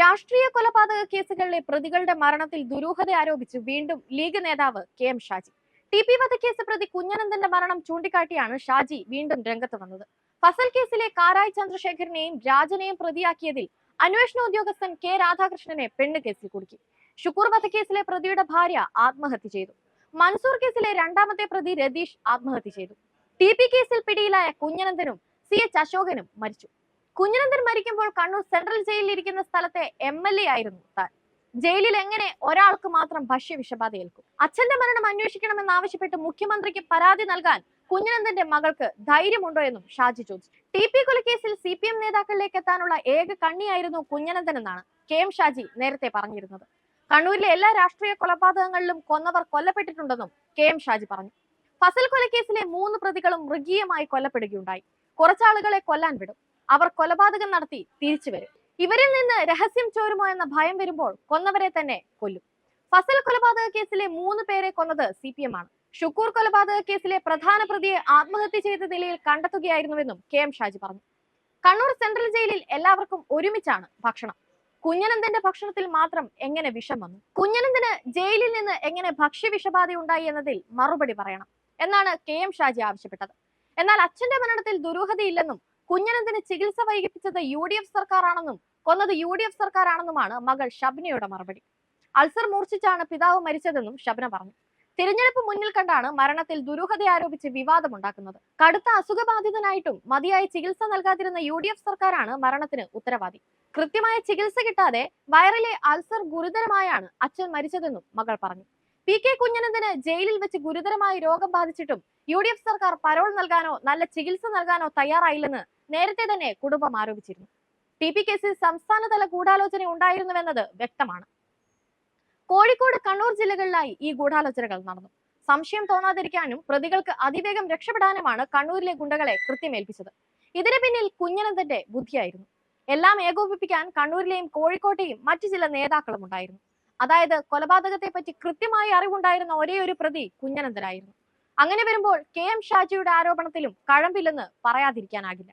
രാഷ്ട്രീയ കൊലപാതക കേസുകളിലെ പ്രതികളുടെ മരണത്തിൽ ദുരൂഹത ആരോപിച്ച് വീണ്ടും ലീഗ് നേതാവ് K M Shaji. T P വധക്കേസ് പ്രതി കുഞ്ഞനന്ദന്റെ മരണം ചൂണ്ടിക്കാട്ടിയാണ് ഷാജി വീണ്ടും രംഗത്ത് വന്നത്. ഫസൽ കേസിലെ കാരായ് ചന്ദ്രശേഖരനെയും രാജനെയും പ്രതിയാക്കിയതിൽ അന്വേഷണ ഉദ്യോഗസ്ഥൻ കെ രാധാകൃഷ്ണനെ പെണ്ണ് കേസിൽ കുടുക്കി. ഷുക്കൂർ വധക്കേസിലെ പ്രതിയുടെ ഭാര്യ ആത്മഹത്യ ചെയ്തു. മൻസൂർ കേസിലെ രണ്ടാമത്തെ പ്രതി രതീഷ് ആത്മഹത്യ ചെയ്തു. ടി കേസിൽ പിടിയിലായ കുഞ്ഞനന്ദനും സി എച്ച് അശോകനും മരിച്ചു. കുഞ്ഞനന്ദൻ മരിക്കുമ്പോൾ കണ്ണൂർ സെൻട്രൽ ജയിലിൽ ഇരിക്കുന്ന സ്ഥലത്തെ എം എൽ എ ആയിരുന്നു താൻ. ജയിലിൽ എങ്ങനെ ഒരാൾക്ക് മാത്രം ഭക്ഷ്യ വിഷബാധ ഏൽക്കും? അച്ഛന്റെ മരണം അന്വേഷിക്കണമെന്നാവശ്യപ്പെട്ട് മുഖ്യമന്ത്രിക്ക് പരാതി നൽകാൻ കുഞ്ഞനന്ദന്റെ മകൾക്ക് ധൈര്യമുണ്ടോ എന്നും ഷാജി ചോദിച്ചു. ടി പി കൊലക്കേസിൽ സി പി എം നേതാക്കളിലേക്ക് എത്താനുള്ള ഏക കണ്ണിയായിരുന്നു കുഞ്ഞനന്ദൻ എന്നാണ് കെ എം ഷാജി നേരത്തെ പറഞ്ഞിരുന്നത്. കണ്ണൂരിലെ എല്ലാ രാഷ്ട്രീയ കൊലപാതകങ്ങളിലും കൊന്നവർ കൊല്ലപ്പെട്ടിട്ടുണ്ടെന്നും കെ എം ഷാജി പറഞ്ഞു. ഫസൽ കൊലക്കേസിലെ മൂന്ന് പ്രതികളും മൃഗീയമായി കൊല്ലപ്പെടുകയുണ്ടായി. കുറച്ചാളുകളെ കൊല്ലാൻ വിടും. അവർ കൊലപാതകം നടത്തി തിരിച്ചു വരും. ഇവരിൽ നിന്ന് രഹസ്യം ചോരുമോ എന്ന ഭയം വരുമ്പോൾ കൊന്നവരെ തന്നെ കൊല്ലും. ഫസൽ കൊലപാതക കേസിലെ മൂന്ന് പേരെ കൊന്നത് സി പി എം ആണ്. ഷുക്കൂർ കൊലപാതക കേസിലെ പ്രധാന പ്രതിയെ ആത്മഹത്യ ചെയ്ത നിലയിൽ കണ്ടെത്തുകയായിരുന്നുവെന്നും കെ എം ഷാജി പറഞ്ഞു. കണ്ണൂർ സെൻട്രൽ ജയിലിൽ എല്ലാവർക്കും ഒരുമിച്ചാണ് ഭക്ഷണം. കുഞ്ഞനന്ദന്റെ ഭക്ഷണത്തിൽ മാത്രം എങ്ങനെ വിഷം വന്നു? കുഞ്ഞനന്ദന് ജയിലിൽ നിന്ന് എങ്ങനെ ഭക്ഷ്യവിഷബാധ ഉണ്ടായി എന്നതിൽ മറുപടി പറയണം എന്നാണ് കെ എം ഷാജി ആവശ്യപ്പെട്ടത്. എന്നാൽ അച്ഛന്റെ മരണത്തിൽ ദുരൂഹതയില്ലെന്നും കുഞ്ഞനന്ദന് ചികിത്സ വൈകിപ്പിച്ചത് യു ഡി എഫ് സർക്കാരാണെന്നും കൊന്നത് യു ഡി എഫ് സർക്കാരാണെന്നുമാണ് മകൾ ഷബ്നയുടെ മറുപടി. അൾസർ മൂർച്ഛിച്ചാണ് പിതാവ് മരിച്ചതെന്നും ഷബ്ന പറഞ്ഞു. തിരഞ്ഞെടുപ്പ് മുന്നിൽ കണ്ടാണ് മരണത്തിൽ ദുരൂഹത ആരോപിച്ച് വിവാദമുണ്ടാക്കുന്നത്. കടുത്ത അസുഖബാധിതനായിട്ടും മതിയായ ചികിത്സ നൽകാതിരുന്ന യു ഡി എഫ് സർക്കാരാണ് മരണത്തിന് ഉത്തരവാദി. കൃത്യമായ ചികിത്സ കിട്ടാതെ വയറിലെ അൾസർ ഗുരുതരമായാണ് അച്ഛൻ മരിച്ചതെന്നും മകൾ പറഞ്ഞു. പി കെ കുഞ്ഞനന്ദന് ജയിലിൽ വെച്ച് ഗുരുതരമായി രോഗം ബാധിച്ചിട്ടും യു ഡി എഫ് സർക്കാർ പരോൾ നൽകാനോ നല്ല ചികിത്സ നൽകാനോ തയ്യാറായില്ലെന്ന് നേരത്തെ തന്നെ കുടുംബം ആരോപിച്ചിരുന്നു. ടി പി കേസിൽ സംസ്ഥാനതല ഗൂഢാലോചന ഉണ്ടായിരുന്നുവെന്നത് വ്യക്തമാണ്. കോഴിക്കോട് കണ്ണൂർ ജില്ലകളിലായി ഈ ഗൂഢാലോചനകൾ നടന്നു. സംശയം തോന്നാതിരിക്കാനും പ്രതികൾക്ക് അതിവേഗം രക്ഷപ്പെടാനുമാണ് കണ്ണൂരിലെ ഗുണ്ടകളെ കൃത്യമേൽപ്പിച്ചത്. ഇതിന് പിന്നിൽ കുഞ്ഞനന്ദന്റെ ബുദ്ധിയായിരുന്നു. എല്ലാം ഏകോപിപ്പിക്കാൻ കണ്ണൂരിലെയും കോഴിക്കോട്ടെയും മറ്റു ചില നേതാക്കളും ഉണ്ടായിരുന്നു. അതായത് കൊലപാതകത്തെ പറ്റി കൃത്യമായി അറിവുണ്ടായിരുന്ന ഒരേ ഒരു പ്രതി കുഞ്ഞനന്തനായിരുന്നു അങ്ങനെ വരുമ്പോൾ കെ എം ഷാജിയുടെ ആരോപണത്തിലും കഴമ്പില്ലെന്ന് പറയാതിരിക്കാനാകില്ല.